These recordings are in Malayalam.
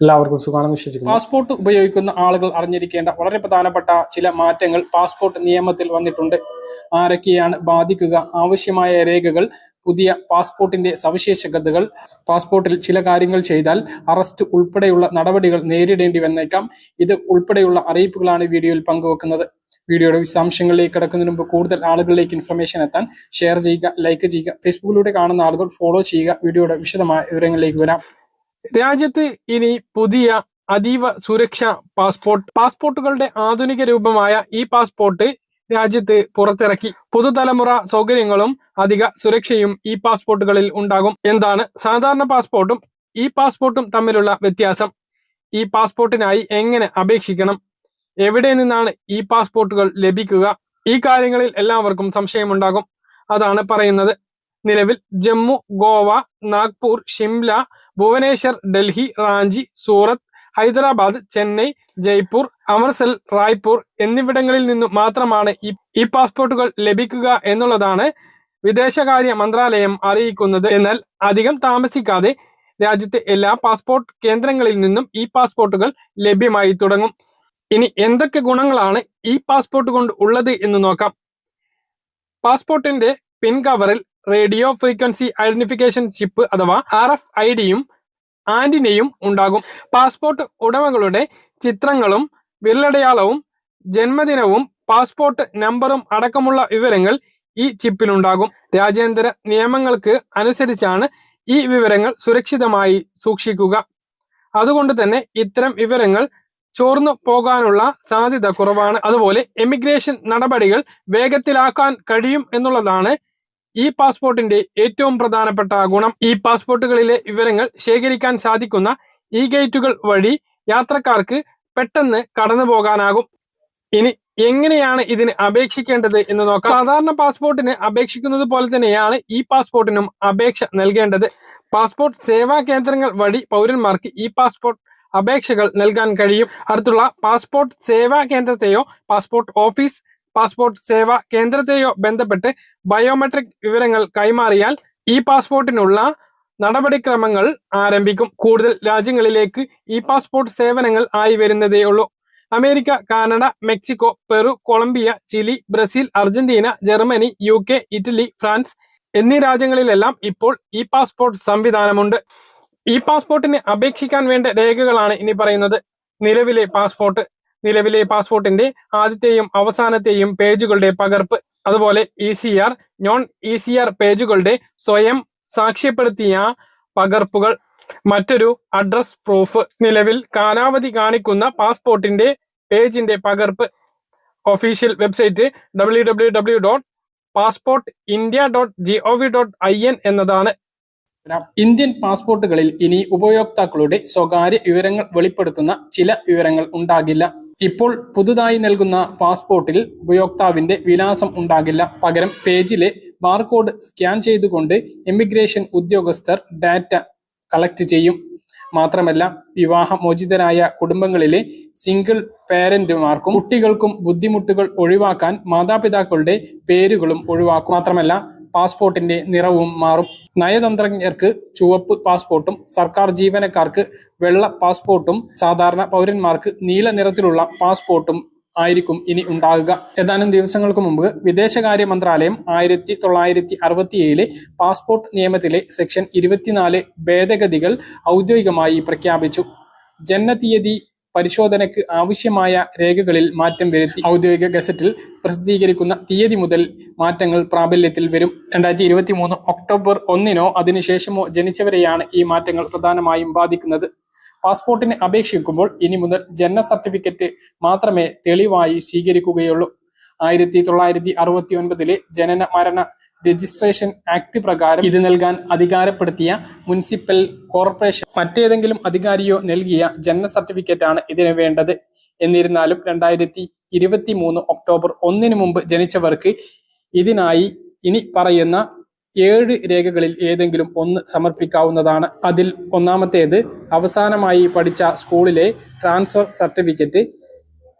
എല്ലാവർക്കും സുഖമാണെന്ന് വിശ്വസിക്കുന്നു. പാസ്പോർട്ട് ഉപയോഗിക്കുന്ന ആളുകൾ അറിഞ്ഞിരിക്കേണ്ട വളരെ പ്രധാനപ്പെട്ട ചില മാറ്റങ്ങൾ പാസ്പോർട്ട് നിയമത്തിൽ വന്നിട്ടുണ്ട്. ആരൊക്കെയാണ് ബാധിക്കുക ആവശ്യമായ രേഖകൾ പുതിയ പാസ്പോർട്ടിന്റെ സവിശേഷതകൾ പാസ്പോർട്ടിൽ ചില കാര്യങ്ങൾ ചെയ്താൽ അറസ്റ്റ് ഉൾപ്പെടെയുള്ള നടപടികൾ നേരിടേണ്ടി വന്നേക്കാം. ഇത് ഉൾപ്പെടെയുള്ള അറിയിപ്പുകളാണ് വീഡിയോയിൽ പങ്കുവെക്കുന്നത്. വീഡിയോയുടെ വിശദാംശങ്ങളിലേക്ക് കിടക്കുന്നതിന് മുമ്പ് കൂടുതൽ ആളുകളിലേക്ക് ഇൻഫർമേഷൻ എത്താൻ ഷെയർ ചെയ്യുക ലൈക്ക് ചെയ്യുക. ഫേസ്ബുക്കിലൂടെ കാണുന്ന ആളുകൾ ഫോളോ ചെയ്യുക. വീഡിയോയുടെ വിശദമായ വിവരങ്ങളിലേക്ക് വരാം. രാജ്യത്ത് ഇനി പുതിയ അതീവ സുരക്ഷ പാസ്പോർട്ട് പാസ്പോർട്ടുകളുടെ ആധുനിക രൂപമായ ഈ പാസ്പോർട്ട് രാജ്യത്ത് പുറത്തിറക്കി. പുതുതലമുറ സൗകര്യങ്ങളും അധിക സുരക്ഷയും ഈ പാസ്പോർട്ടുകളിൽ ഉണ്ടാകും എന്താണ് സാധാരണ പാസ്പോർട്ടും ഈ പാസ്പോർട്ടും തമ്മിലുള്ള വ്യത്യാസം. ഈ പാസ്പോർട്ടിനായി എങ്ങനെ അപേക്ഷിക്കണം? എവിടെ നിന്നാണ് ഈ പാസ്പോർട്ടുകൾ ലഭിക്കുക? ഈ കാര്യങ്ങളിൽ എല്ലാവർക്കും സംശയമുണ്ടാകും. അതാണ് പറയുന്നത്. നിലവിൽ ജമ്മു ഗോവ നാഗ്പൂർ ഷിംല ഭുവനേശ്വർ ഡൽഹി റാഞ്ചി സൂറത്ത് ഹൈദരാബാദ് ചെന്നൈ ജയ്പൂർ അമൃത്സർ റായ്പൂർ എന്നിവിടങ്ങളിൽ നിന്നു മാത്രമാണ് ഈ പാസ്പോർട്ടുകൾ ലഭിക്കുക എന്നുള്ളതാണ് വിദേശകാര്യ മന്ത്രാലയം അറിയിക്കുന്നത്. എന്നാൽ അധികം താമസിക്കാതെ രാജ്യത്തെ എല്ലാ പാസ്പോർട്ട് കേന്ദ്രങ്ങളിൽ നിന്നും ഈ പാസ്പോർട്ടുകൾ ലഭ്യമായി തുടങ്ങും. ഇനി എന്തൊക്കെ ഗുണങ്ങളാണ് ഈ പാസ്പോർട്ട് കൊണ്ട് ഉള്ളത് എന്ന് നോക്കാം. പാസ്പോർട്ടിന്റെ പിൻ കവറിൽ റേഡിയോ ഫ്രീക്വൻസി ഐഡന്റിഫിക്കേഷൻ ചിപ്പ് അഥവാ ആർ എഫ് ഐ ഡിയും ആന്റിനയും ഉണ്ടാകും. പാസ്പോർട്ട് ഉടമകളുടെ ചിത്രങ്ങളും വിരലടയാളവും ജന്മദിനവും പാസ്പോർട്ട് നമ്പറും അടക്കമുള്ള വിവരങ്ങൾ ഈ ചിപ്പിലുണ്ടാകും. രാജ്യാന്തര നിയമങ്ങൾക്ക് അനുസരിച്ചാണ് ഈ വിവരങ്ങൾ സുരക്ഷിതമായി സൂക്ഷിക്കുക. അതുകൊണ്ട് തന്നെ ഇത്തരം വിവരങ്ങൾ ചോർന്നു പോകാനുള്ള സാധ്യത കുറവാണ്. അതുപോലെ എമിഗ്രേഷൻ നടപടികൾ വേഗത്തിലാക്കാൻ കഴിയും എന്നുള്ളതാണ് ഈ പാസ്പോർട്ടിന്റെ ഏറ്റവും പ്രധാനപ്പെട്ട ഗുണം ഈ പാസ്പോർട്ടുകളിലെ വിവരങ്ങൾ ശേഖരിക്കാൻ സാധിക്കുന്ന ഈ ഗേറ്റുകൾ വഴി യാത്രക്കാർക്ക് പെട്ടെന്ന് കടന്നു പോകാനാകും. ഇനി എങ്ങനെയാണ് ഇതിന് അപേക്ഷിക്കേണ്ടത് എന്ന് നോക്കാം. സാധാരണ പാസ്പോർട്ടിന് അപേക്ഷിക്കുന്നത് പോലെ തന്നെയാണ് ഈ പാസ്പോർട്ടിനും അപേക്ഷ നൽകേണ്ടത്. പാസ്പോർട്ട് സേവാ കേന്ദ്രങ്ങൾ വഴി പൗരന്മാർക്ക് ഇ പാസ്പോർട്ട് അപേക്ഷകൾ നൽകാൻ കഴിയും. അടുത്തുള്ള പാസ്പോർട്ട് സേവാ കേന്ദ്രത്തെയോ പാസ്പോർട്ട് ഓഫീസ് പാസ്പോർട്ട് സേവാ കേന്ദ്രത്തെയോ ബന്ധപ്പെട്ട് ബയോമെട്രിക് വിവരങ്ങൾ കൈമാറിയാൽ ഇ പാസ്പോർട്ടിനുള്ള നടപടിക്രമങ്ങൾ ആരംഭിക്കും. കൂടുതൽ രാജ്യങ്ങളിലേക്ക് ഇ പാസ്പോർട്ട് സേവനങ്ങൾ ആയി വരുന്നതേ ഉള്ളൂ. America Canada Mexico Peru Colombia Chile Brazil Argentina Germany U K Italy France എന്നീ രാജ്യങ്ങളിലെല്ലാം ഇപ്പോൾ ഇ പാസ്പോർട്ട് സംവിധാനമുണ്ട്. ഇ പാസ്പോർട്ടിന് അപേക്ഷിക്കാൻ വേണ്ട രേഖകളാണ് ഇനി പറയുന്നത്. നിലവിലെ പാസ്പോർട്ട് നിലവിലെ പാസ്പോർട്ടിന്റെ ആദ്യത്തെയും അവസാനത്തെയും പേജുകളുടെ പകർപ്പ്. അതുപോലെ E C R non E C R പേജുകളുടെ സ്വയം സാക്ഷ്യപ്പെടുത്തിയ പകർപ്പുകൾ. മറ്റൊരു അഡ്രസ് പ്രൂഫ് നിലവിൽ കാലാവധി കാണിക്കുന്ന പാസ്പോർട്ടിന്റെ പേജിന്റെ പകർപ്പ്. Official website W W W dot passport India dot G O V dot I N എന്നതാണ്. ഇന്ത്യൻ പാസ്പോർട്ടുകളിൽ ഇനി ഉപയോക്താക്കളുടെ സ്വകാര്യ വിവരങ്ങൾ വെളിപ്പെടുത്തുന്ന ചില വിവരങ്ങൾ ഉണ്ടാകില്ല. ഇപ്പോൾ പുതുതായി നൽകുന്ന പാസ്പോർട്ടിൽ ഉപയോക്താവിന്റെ വിലാസം ഉണ്ടാകില്ല. പകരം പേജിലെ ബാർകോഡ് സ്കാൻ ചെയ്തുകൊണ്ട് എമിഗ്രേഷൻ ഉദ്യോഗസ്ഥർ ഡാറ്റ കളക്ട് ചെയ്യും. മാത്രമല്ല വിവാഹമോചിതരായ കുടുംബങ്ങളിലെ സിംഗിൾ പേരന്റുമാർക്കും കുട്ടികൾക്കും ബുദ്ധിമുട്ടുകൾ ഒഴിവാക്കാൻ മാതാപിതാക്കളുടെ പേരുകളും ഒഴിവാക്കും. മാത്രമല്ല പാസ്പോർട്ടിന്റെ നിറവും മാറും. നയതന്ത്രജ്ഞർക്ക് ചുവപ്പ് പാസ്പോർട്ടും സർക്കാർ ജീവനക്കാർക്ക് വെള്ള പാസ്പോർട്ടും സാധാരണ പൗരന്മാർക്ക് നീല നിറത്തിലുള്ള പാസ്പോർട്ടും ആയിരിക്കും ഇനി ഉണ്ടാകുക. ഏതാനും ദിവസങ്ങൾക്ക് മുമ്പ് വിദേശകാര്യ മന്ത്രാലയം ആയിരത്തി തൊള്ളായിരത്തി അറുപത്തിയേഴിലെ പാസ്പോർട്ട് നിയമത്തിലെ സെക്ഷൻ ഇരുപത്തിനാല് ഭേദഗതികൾ ഔദ്യോഗികമായി പ്രഖ്യാപിച്ചു. ജനനതീയതി പരിശോധനയ്ക്ക് ആവശ്യമായ രേഖകളിൽ മാറ്റം വരുത്തി. ഔദ്യോഗിക ഗസറ്റിൽ പ്രസിദ്ധീകരിക്കുന്ന തീയതി മുതൽ മാറ്റങ്ങൾ പ്രാബല്യത്തിൽ വരും. രണ്ടായിരത്തി ഇരുപത്തി മൂന്ന് ഒക്ടോബർ ഒന്നിനോ അതിനുശേഷമോ ജനിച്ചവരെയാണ് ഈ മാറ്റങ്ങൾ പ്രധാനമായും ബാധിക്കുന്നത്. പാസ്പോർട്ടിന് അപേക്ഷിക്കുമ്പോൾ ഇനി മുതൽ ജനന സർട്ടിഫിക്കറ്റ് മാത്രമേ തെളിവായി സ്വീകരിക്കുകയുള്ളൂ. ആയിരത്തി തൊള്ളായിരത്തി അറുപത്തി ഒൻപതിലെ ജനന മരണ രജിസ്ട്രേഷൻ ആക്ട് പ്രകാരം ഇത് നൽകാൻ അധികാരപ്പെടുത്തിയ മുനിസിപ്പൽ കോർപ്പറേഷൻ മറ്റേതെങ്കിലും അധികാരിയോ നൽകിയ ജനന സർട്ടിഫിക്കറ്റാണ് ഇതിന് വേണ്ടത്. എന്നിരുന്നാലും രണ്ടായിരത്തി ഇരുപത്തി മൂന്ന് ഒക്ടോബർ ഒന്നിനു മുമ്പ് ജനിച്ചവർക്ക് ഇതിനായി ഇനി പറയുന്ന ഏഴ് രേഖകളിൽ ഏതെങ്കിലും ഒന്ന് സമർപ്പിക്കാവുന്നതാണ്. അതിൽ ഒന്നാമത്തേത് അവസാനമായി പഠിച്ച സ്കൂളിലെ ട്രാൻസ്ഫർ സർട്ടിഫിക്കറ്റ്.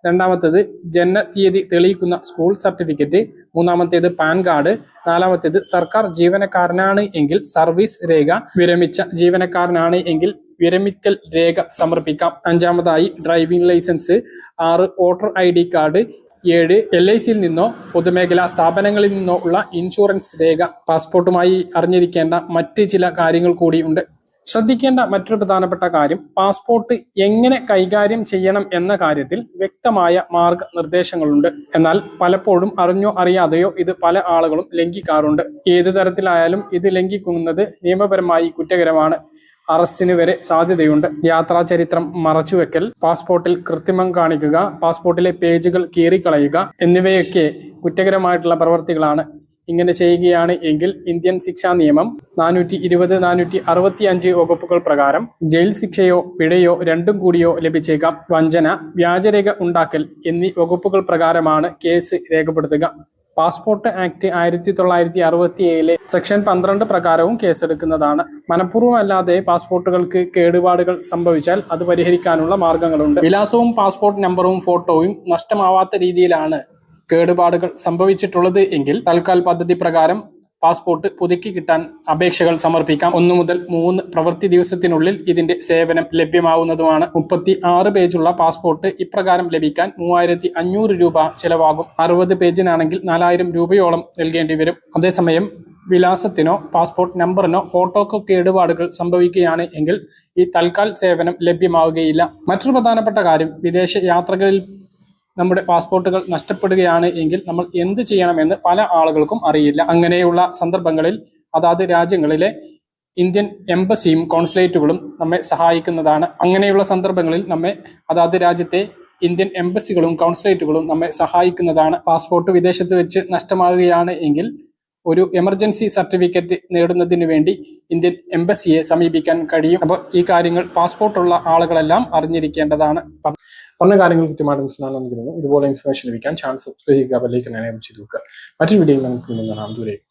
രണ്ടാമത്തേത് ജനന തീയതി തെളിയിക്കുന്ന സ്കൂൾ സർട്ടിഫിക്കറ്റ്. മൂന്നാമത്തേത് പാൻ കാർഡ് നാലാമത്തേത് സർക്കാർ ജീവനക്കാരനാണ് എങ്കിൽ സർവീസ് രേഖ വിരമിച്ച ജീവനക്കാരനാണ് എങ്കിൽ വിരമിക്കൽ രേഖ സമർപ്പിക്കാം. അഞ്ചാമതായി ഡ്രൈവിംഗ് ലൈസൻസ് ആറ് വോട്ടർ ഐ ഡി കാർഡ് ഏഴ് എൽ ഐ സിയിൽ നിന്നോ പൊതുമേഖലാ സ്ഥാപനങ്ങളിൽ നിന്നോ ഉള്ള ഇൻഷുറൻസ് രേഖ. പാസ്പോർട്ടുമായി അറിഞ്ഞിരിക്കേണ്ട മറ്റ് ചില കാര്യങ്ങൾ കൂടിയുണ്ട് ശ്രദ്ധിക്കേണ്ട മറ്റൊരു പ്രധാനപ്പെട്ട കാര്യം പാസ്പോർട്ട് എങ്ങനെ കൈകാര്യം ചെയ്യണം എന്ന കാര്യത്തിൽ വ്യക്തമായ മാർഗനിർദ്ദേശങ്ങളുണ്ട്. എന്നാൽ പലപ്പോഴും അറിഞ്ഞോ അറിയാതെയോ ഇത് പല ആളുകളും ലംഘിക്കാറുണ്ട്. ഏത് തരത്തിലായാലും ഇത് ലംഘിക്കുന്നത് നിയമപരമായി കുറ്റകരമാണ്. അറസ്റ്റിന് വരെ സാധ്യതയുണ്ട്. യാത്രാ ചരിത്രം മറച്ചുവെക്കൽ പാസ്പോർട്ടിൽ കൃത്രിമം കാണിക്കുക പാസ്പോർട്ടിലെ പേജുകൾ കീറിക്കളയുക എന്നിവയൊക്കെ കുറ്റകരമായിട്ടുള്ള പ്രവർത്തികളാണ്. ഇങ്ങനെ ചെയ്യുകയാണ് എങ്കിൽ ഇന്ത്യൻ ശിക്ഷാ നിയമം നാനൂറ്റി ഇരുപത് നാനൂറ്റി അറുപത്തി അഞ്ച് വകുപ്പുകൾ പ്രകാരം ജയിൽ ശിക്ഷയോ പിഴയോ രണ്ടും കൂടിയോ ലഭിച്ചേക്കാം. വഞ്ചന വ്യാജരേഖ ഉണ്ടാക്കൽ എന്നീ വകുപ്പുകൾ പ്രകാരമാണ് കേസ് രേഖപ്പെടുത്തുക. പാസ്പോർട്ട് ആക്ട് ആയിരത്തി തൊള്ളായിരത്തി അറുപത്തി ഏഴിലെ സെക്ഷൻ പന്ത്രണ്ട് പ്രകാരവും കേസെടുക്കുന്നതാണ്. മനഃപൂർവമല്ലാതെ പാസ്പോർട്ടുകൾക്ക് കേടുപാടുകൾ സംഭവിച്ചാൽ അത് പരിഹരിക്കാനുള്ള മാർഗങ്ങളുണ്ട്. വിലാസവും പാസ്പോർട്ട് നമ്പറും ഫോട്ടോയും നഷ്ടമാവാത്ത രീതിയിലാണ് കേടുപാടുകൾ സംഭവിച്ചിട്ടുള്ളത് എങ്കിൽ തൽക്കാൽ പദ്ധതി പ്രകാരം പാസ്പോർട്ട് പുതുക്കി കിട്ടാൻ അപേക്ഷകൾ സമർപ്പിക്കാം. ഒന്നു മുതൽ മൂന്ന് പ്രവൃത്തി ദിവസത്തിനുള്ളിൽ ഇതിന്റെ സേവനം ലഭ്യമാവുന്നതുമാണ്. മുപ്പത്തി ആറ് പേജുള്ള പാസ്പോർട്ട് ഇപ്രകാരം ലഭിക്കാൻ മൂവായിരത്തി അഞ്ഞൂറ് രൂപ ചെലവാകും. അറുപത് പേജിനാണെങ്കിൽ നാലായിരം രൂപയോളം നൽകേണ്ടി വരും. അതേസമയം വിലാസത്തിനോ പാസ്പോർട്ട് നമ്പറിനോ ഫോട്ടോക്കോ കേടുപാടുകൾ സംഭവിക്കുകയാണ് എങ്കിൽ ഈ തൽക്കാൽ സേവനം ലഭ്യമാവുകയില്ല. മറ്റൊരു പ്രധാനപ്പെട്ട കാര്യം വിദേശ യാത്രകളിൽ നമ്മുടെ പാസ്പോർട്ടുകൾ നഷ്ടപ്പെടുകയാണ് എങ്കിൽ നമ്മൾ എന്ത് ചെയ്യണമെന്ന് പല ആളുകൾക്കും അറിയില്ല. അങ്ങനെയുള്ള സന്ദർഭങ്ങളിൽ അതാത് രാജ്യങ്ങളിലെ ഇന്ത്യൻ എംബസിയും കോൺസുലേറ്റുകളും നമ്മെ സഹായിക്കുന്നതാണ്. അങ്ങനെയുള്ള സന്ദർഭങ്ങളിൽ നമ്മെ അതാത് രാജ്യത്തെ ഇന്ത്യൻ എംബസികളും കോൺസുലേറ്റുകളും നമ്മെ സഹായിക്കുന്നതാണ്. പാസ്പോർട്ട് വിദേശത്ത് വെച്ച് നഷ്ടമാകുകയാണ് എങ്കിൽ ഒരു എമർജൻസി സർട്ടിഫിക്കറ്റ് നേടുന്നതിന് വേണ്ടി ഇന്ത്യൻ എംബസിയെ സമീപിക്കാൻ കഴിയും. അപ്പോൾ ഈ കാര്യങ്ങൾ പാസ്പോർട്ടുള്ള ആളുകളെല്ലാം അറിഞ്ഞിരിക്കേണ്ടതാണ്. പറഞ്ഞ കാര്യങ്ങൾ കൃത്യമായിട്ട് മനസ്സിലാണെന്ന് ഇതുപോലെ ഇൻഫർമേഷൻ ലഭിക്കാൻ ചാനൽ സബ്സ്ക്രൈബ് ചെയ്യുക എനേബിൾ ചെയ്ത് വെക്കുക. മറ്റൊരു വീഡിയോയിൽ നമുക്ക് കാണാം. ദൂരേക്ക്